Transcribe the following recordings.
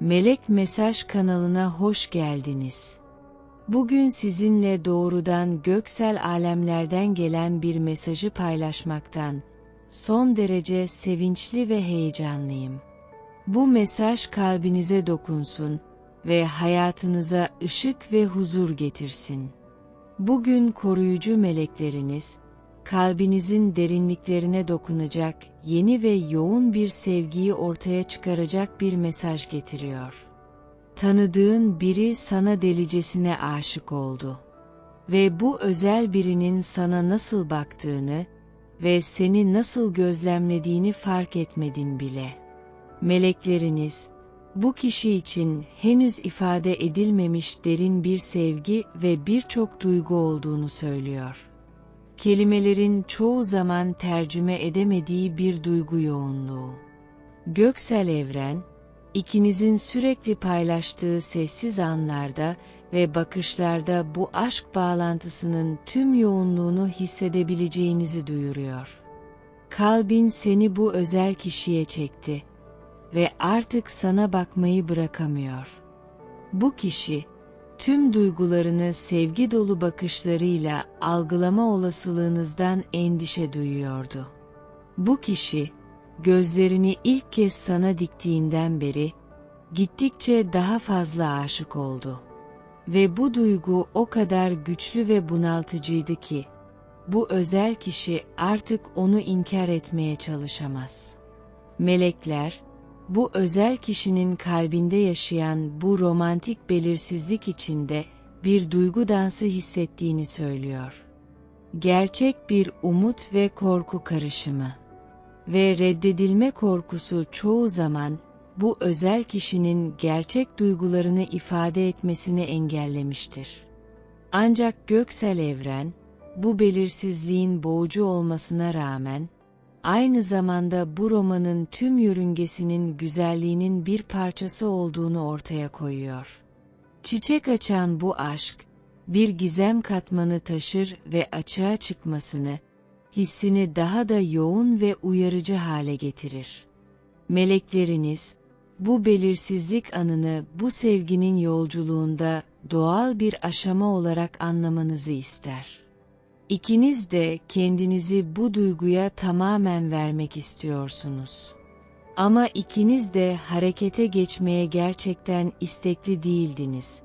Melek Mesaj kanalına hoş geldiniz. Bugün sizinle doğrudan göksel alemlerden gelen bir mesajı paylaşmaktan son derece sevinçli ve heyecanlıyım. Bu mesaj kalbinize dokunsun ve hayatınıza ışık ve huzur getirsin. Bugün koruyucu melekleriniz, kalbinizin derinliklerine dokunacak, yeni ve yoğun bir sevgiyi ortaya çıkaracak bir mesaj getiriyor. Tanıdığın biri sana delicesine aşık oldu. Ve bu özel birinin sana nasıl baktığını ve seni nasıl gözlemlediğini fark etmedin bile. Melekleriniz, bu kişi için henüz ifade edilmemiş derin bir sevgi ve birçok duygu olduğunu söylüyor kelimelerin çoğu zaman tercüme edemediği bir duygu yoğunluğu. Göksel evren, ikinizin sürekli paylaştığı sessiz anlarda ve bakışlarda bu aşk bağlantısının tüm yoğunluğunu hissedebileceğinizi duyuruyor. Kalbin seni bu özel kişiye çekti ve artık sana bakmayı bırakamıyor. Bu kişi, tüm duygularını sevgi dolu bakışlarıyla algılama olasılığınızdan endişe duyuyordu. Bu kişi, gözlerini ilk kez sana diktiğinden beri, gittikçe daha fazla aşık oldu. Ve bu duygu o kadar güçlü ve bunaltıcıydı ki, bu özel kişi artık onu inkar etmeye çalışamaz. Melekler, bu özel kişinin kalbinde yaşayan bu romantik belirsizlik içinde bir duygu dansı hissettiğini söylüyor. Gerçek bir umut ve korku karışımı. Ve reddedilme korkusu çoğu zaman bu özel kişinin gerçek duygularını ifade etmesini engellemiştir. Ancak göksel evren, bu belirsizliğin boğucu olmasına rağmen, aynı zamanda bu romanın tüm yörüngesinin güzelliğinin bir parçası olduğunu ortaya koyuyor. Çiçek açan bu aşk, bir gizem katmanı taşır ve açığa çıkmasını, hissini daha da yoğun ve uyarıcı hale getirir. Melekleriniz, bu belirsizlik anını bu sevginin yolculuğunda doğal bir aşama olarak anlamanızı ister. İkiniz de kendinizi bu duyguya tamamen vermek istiyorsunuz. Ama ikiniz de harekete geçmeye gerçekten istekli değildiniz.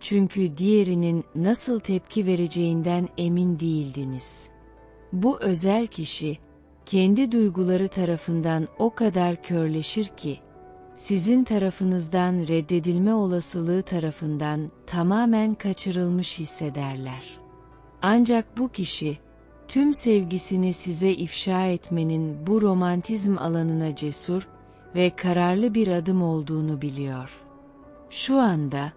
Çünkü diğerinin nasıl tepki vereceğinden emin değildiniz. Bu özel kişi, kendi duyguları tarafından o kadar körleşir ki, sizin tarafınızdan reddedilme olasılığı tarafından tamamen kaçırılmış hissederler. Ancak bu kişi, tüm sevgisini size ifşa etmenin bu romantizm alanına cesur ve kararlı bir adım olduğunu biliyor. Şu anda,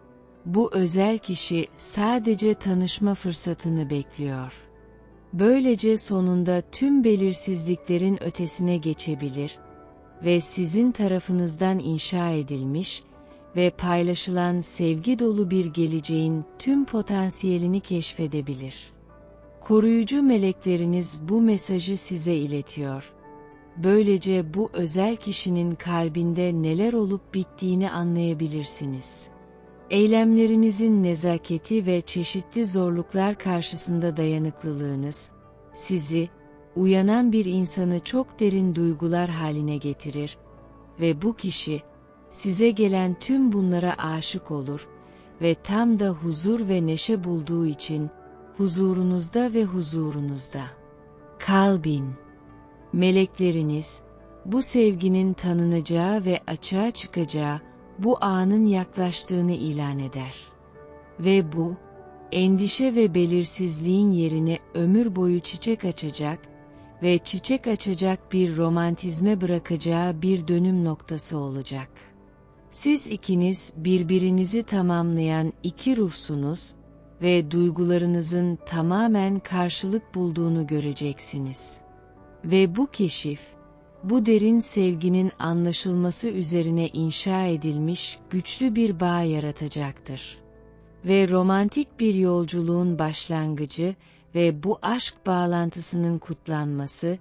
bu özel kişi sadece tanışma fırsatını bekliyor. Böylece sonunda tüm belirsizliklerin ötesine geçebilir ve sizin tarafınızdan inşa edilmiş ve paylaşılan sevgi dolu bir geleceğin tüm potansiyelini keşfedebilir. Koruyucu melekleriniz bu mesajı size iletiyor. Böylece bu özel kişinin kalbinde neler olup bittiğini anlayabilirsiniz. Eylemlerinizin nezaketi ve çeşitli zorluklar karşısında dayanıklılığınız, sizi, uyanan bir insanı çok derin duygular haline getirir ve bu kişi, size gelen tüm bunlara aşık olur ve tam da huzur ve neşe bulduğu için huzurunuzda ve huzurunuzda. Kalbin, melekleriniz, bu sevginin tanınacağı ve açığa çıkacağı bu anın yaklaştığını ilan eder. Ve bu, endişe ve belirsizliğin yerine ömür boyu çiçek açacak ve çiçek açacak bir romantizme bırakacağı bir dönüm noktası olacak.'' Siz ikiniz birbirinizi tamamlayan iki ruhsunuz ve duygularınızın tamamen karşılık bulduğunu göreceksiniz. Ve bu keşif, bu derin sevginin anlaşılması üzerine inşa edilmiş güçlü bir bağ yaratacaktır. Ve romantik bir yolculuğun başlangıcı ve bu aşk bağlantısının kutlanması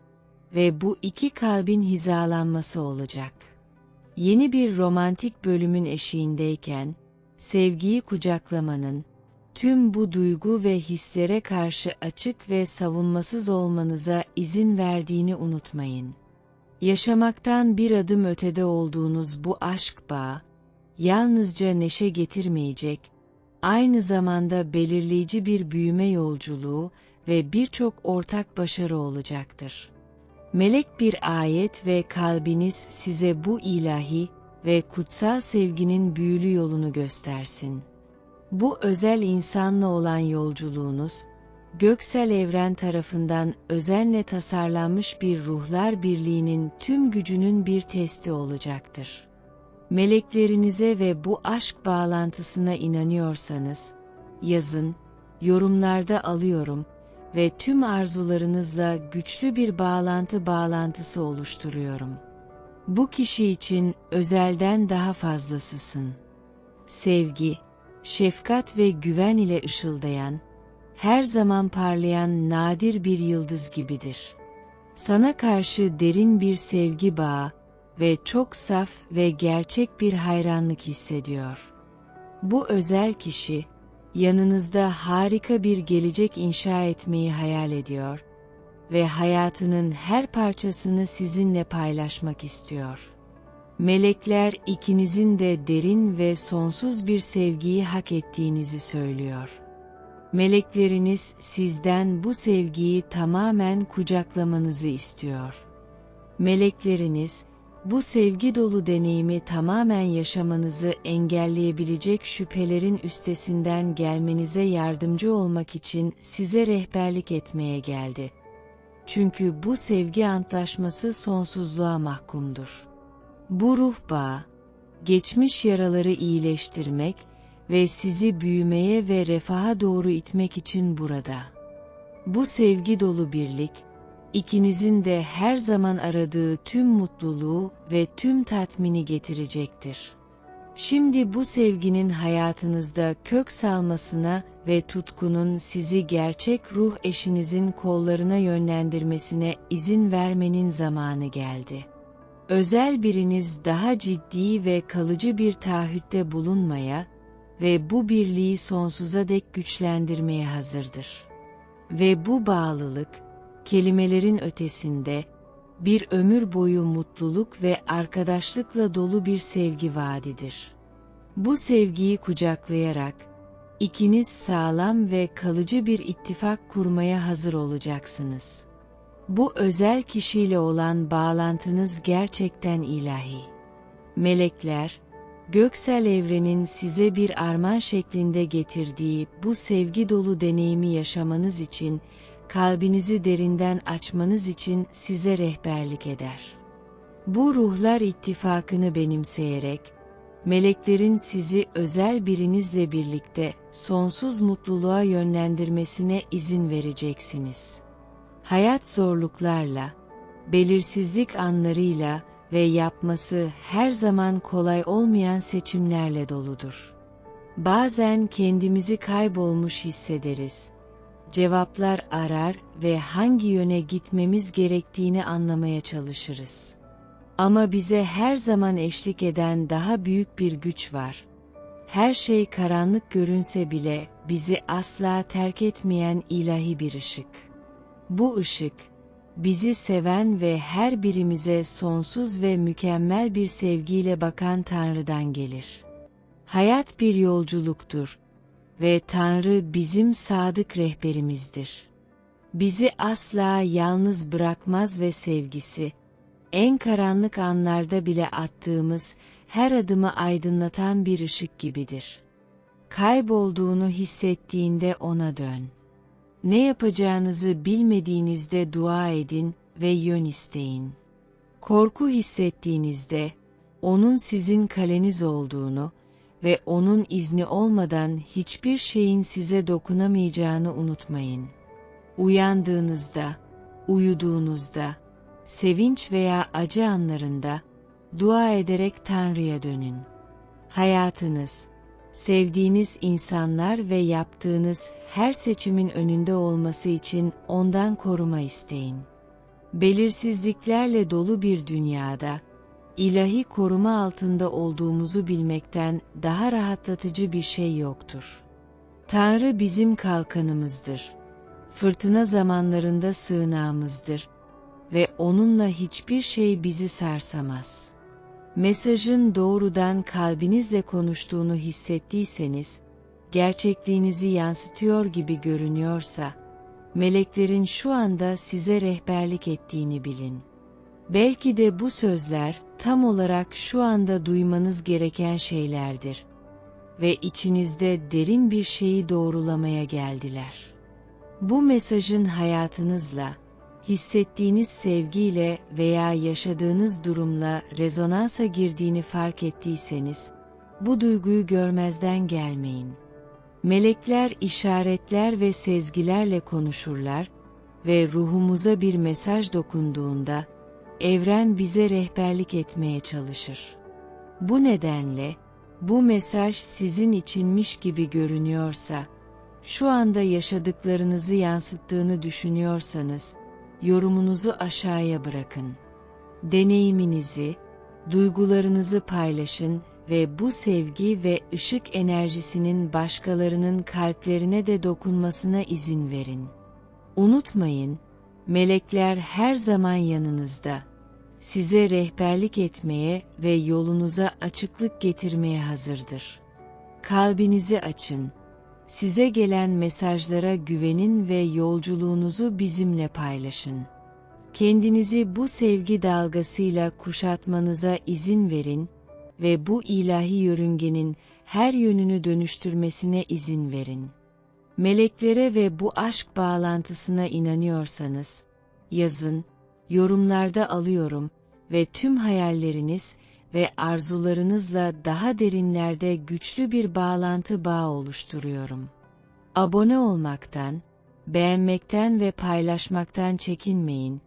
ve bu iki kalbin hizalanması olacak. Yeni bir romantik bölümün eşiğindeyken, sevgiyi kucaklamanın, tüm bu duygu ve hislere karşı açık ve savunmasız olmanıza izin verdiğini unutmayın. Yaşamaktan bir adım ötede olduğunuz bu aşk bağı, yalnızca neşe getirmeyecek, aynı zamanda belirleyici bir büyüme yolculuğu ve birçok ortak başarı olacaktır. Melek bir ayet ve kalbiniz size bu ilahi ve kutsal sevginin büyülü yolunu göstersin. Bu özel insanla olan yolculuğunuz, göksel evren tarafından özenle tasarlanmış bir ruhlar birliğinin tüm gücünün bir testi olacaktır. Meleklerinize ve bu aşk bağlantısına inanıyorsanız, yazın, yorumlarda alıyorum ve tüm arzularınızla güçlü bir bağlantı bağlantısı oluşturuyorum. Bu kişi için özelden daha fazlasısın. Sevgi, şefkat ve güven ile ışıldayan, her zaman parlayan nadir bir yıldız gibidir. Sana karşı derin bir sevgi bağı ve çok saf ve gerçek bir hayranlık hissediyor. Bu özel kişi, yanınızda harika bir gelecek inşa etmeyi hayal ediyor ve hayatının her parçasını sizinle paylaşmak istiyor. Melekler ikinizin de derin ve sonsuz bir sevgiyi hak ettiğinizi söylüyor. Melekleriniz sizden bu sevgiyi tamamen kucaklamanızı istiyor. Melekleriniz, bu sevgi dolu deneyimi tamamen yaşamanızı engelleyebilecek şüphelerin üstesinden gelmenize yardımcı olmak için size rehberlik etmeye geldi. Çünkü bu sevgi antlaşması sonsuzluğa mahkumdur. Bu ruh bağı, geçmiş yaraları iyileştirmek ve sizi büyümeye ve refaha doğru itmek için burada. Bu sevgi dolu birlik, ikinizin de her zaman aradığı tüm mutluluğu ve tüm tatmini getirecektir. Şimdi bu sevginin hayatınızda kök salmasına ve tutkunun sizi gerçek ruh eşinizin kollarına yönlendirmesine izin vermenin zamanı geldi. Özel biriniz daha ciddi ve kalıcı bir taahhütte bulunmaya ve bu birliği sonsuza dek güçlendirmeye hazırdır. Ve bu bağlılık, kelimelerin ötesinde, bir ömür boyu mutluluk ve arkadaşlıkla dolu bir sevgi vaadidir. Bu sevgiyi kucaklayarak, ikiniz sağlam ve kalıcı bir ittifak kurmaya hazır olacaksınız. Bu özel kişiyle olan bağlantınız gerçekten ilahi. Melekler, göksel evrenin size bir armağan şeklinde getirdiği bu sevgi dolu deneyimi yaşamanız için kalbinizi derinden açmanız için size rehberlik eder. Bu ruhlar ittifakını benimseyerek, meleklerin sizi özel birinizle birlikte sonsuz mutluluğa yönlendirmesine izin vereceksiniz. Hayat zorluklarla, belirsizlik anlarıyla ve yapması her zaman kolay olmayan seçimlerle doludur. Bazen kendimizi kaybolmuş hissederiz cevaplar arar ve hangi yöne gitmemiz gerektiğini anlamaya çalışırız. Ama bize her zaman eşlik eden daha büyük bir güç var. Her şey karanlık görünse bile bizi asla terk etmeyen ilahi bir ışık. Bu ışık, bizi seven ve her birimize sonsuz ve mükemmel bir sevgiyle bakan Tanrı'dan gelir. Hayat bir yolculuktur ve Tanrı bizim sadık rehberimizdir. Bizi asla yalnız bırakmaz ve sevgisi, en karanlık anlarda bile attığımız her adımı aydınlatan bir ışık gibidir. Kaybolduğunu hissettiğinde ona dön. Ne yapacağınızı bilmediğinizde dua edin ve yön isteyin. Korku hissettiğinizde, onun sizin kaleniz olduğunu, ve onun izni olmadan hiçbir şeyin size dokunamayacağını unutmayın. Uyandığınızda, uyuduğunuzda, sevinç veya acı anlarında dua ederek Tanrı'ya dönün. Hayatınız, sevdiğiniz insanlar ve yaptığınız her seçimin önünde olması için ondan koruma isteyin. Belirsizliklerle dolu bir dünyada, ilahi koruma altında olduğumuzu bilmekten daha rahatlatıcı bir şey yoktur. Tanrı bizim kalkanımızdır. Fırtına zamanlarında sığınağımızdır ve onunla hiçbir şey bizi sarsamaz. Mesajın doğrudan kalbinizle konuştuğunu hissettiyseniz, gerçekliğinizi yansıtıyor gibi görünüyorsa, meleklerin şu anda size rehberlik ettiğini bilin. Belki de bu sözler tam olarak şu anda duymanız gereken şeylerdir ve içinizde derin bir şeyi doğrulamaya geldiler. Bu mesajın hayatınızla, hissettiğiniz sevgiyle veya yaşadığınız durumla rezonansa girdiğini fark ettiyseniz, bu duyguyu görmezden gelmeyin. Melekler işaretler ve sezgilerle konuşurlar ve ruhumuza bir mesaj dokunduğunda, evren bize rehberlik etmeye çalışır. Bu nedenle, bu mesaj sizin içinmiş gibi görünüyorsa, şu anda yaşadıklarınızı yansıttığını düşünüyorsanız, yorumunuzu aşağıya bırakın. Deneyiminizi, duygularınızı paylaşın ve bu sevgi ve ışık enerjisinin başkalarının kalplerine de dokunmasına izin verin. Unutmayın, melekler her zaman yanınızda. Size rehberlik etmeye ve yolunuza açıklık getirmeye hazırdır. Kalbinizi açın. Size gelen mesajlara güvenin ve yolculuğunuzu bizimle paylaşın. Kendinizi bu sevgi dalgasıyla kuşatmanıza izin verin ve bu ilahi yörüngenin her yönünü dönüştürmesine izin verin. Meleklere ve bu aşk bağlantısına inanıyorsanız, yazın, yorumlarda alıyorum ve tüm hayalleriniz ve arzularınızla daha derinlerde güçlü bir bağlantı bağı oluşturuyorum. Abone olmaktan, beğenmekten ve paylaşmaktan çekinmeyin.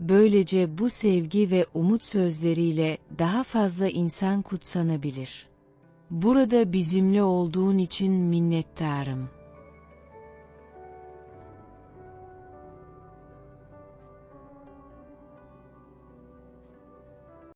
Böylece bu sevgi ve umut sözleriyle daha fazla insan kutsanabilir. Burada bizimle olduğun için minnettarım.